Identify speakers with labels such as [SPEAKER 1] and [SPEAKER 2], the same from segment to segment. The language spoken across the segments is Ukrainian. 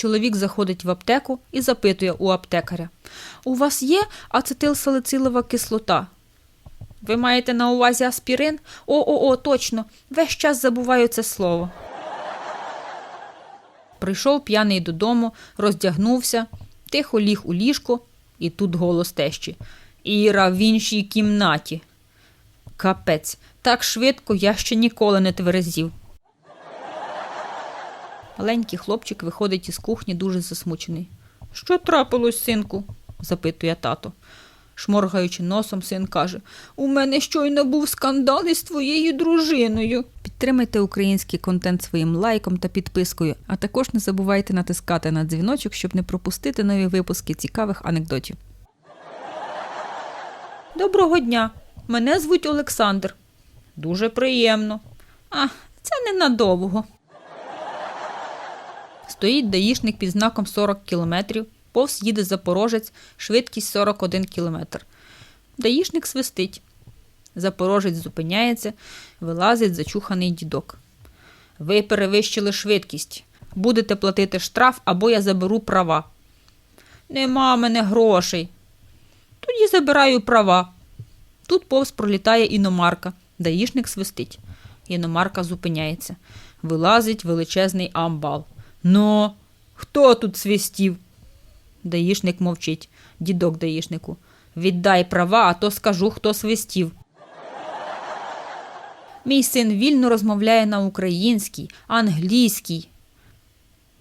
[SPEAKER 1] Чоловік заходить в аптеку і запитує у аптекаря: У вас є ацетилсалицилова кислота? Ви маєте на увазі аспірин? О-о-о, точно. Весь час забуваю це слово. Прийшов п'яний додому, роздягнувся, тихо ліг у ліжко, і тут голос тещі. Іра в іншій кімнаті. Капець, так швидко я ще ніколи не тверезів. Маленький хлопчик виходить із кухні дуже засмучений. Що трапилось, синку? запитує тато. Шморгаючи носом, син каже: У мене щойно був скандал із твоєю дружиною. Підтримайте український контент своїм лайком та підпискою, а також не забувайте натискати на дзвіночок, щоб не пропустити нові випуски цікавих анекдотів. Доброго дня. Мене звуть Олександр. Дуже приємно. А, це ненадовго. Стоїть даїшник під знаком 40 кілометрів, повз їде запорожець, швидкість 41 кілометр. Даїшник свистить. Запорожець зупиняється, вилазить зачуханий дідок. Ви перевищили швидкість. Будете платити штраф або я заберу права. Нема мене грошей. Тоді забираю права. Тут повз пролітає іномарка. Даїшник свистить. Іномарка зупиняється. Вилазить величезний амбал. Ну, хто тут свистів? Даїшник мовчить. Дідок даїшнику. Віддай права, а то скажу, хто свистів. Мій син вільно розмовляє на українській, англійській.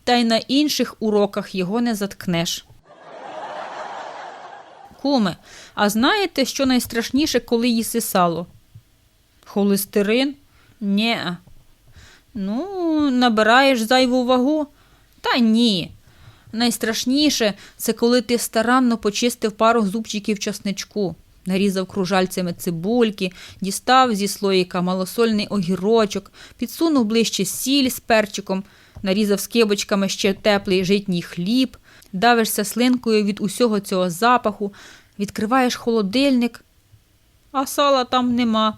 [SPEAKER 1] Та й на інших уроках його не заткнеш. Куме, а знаєте, що найстрашніше, коли їси сало? Холестерин? Нє. Ну, набираєш зайву вагу? Та ні. Найстрашніше це коли ти старанно почистив пару зубчиків часничку, нарізав кружальцями цибульки, дістав зі слоїка малосольний огірочок, підсунув ближче сіль з перчиком, нарізав скибочками ще теплий житній хліб, давишся слинкою від усього цього запаху, відкриваєш холодильник, а сала там нема.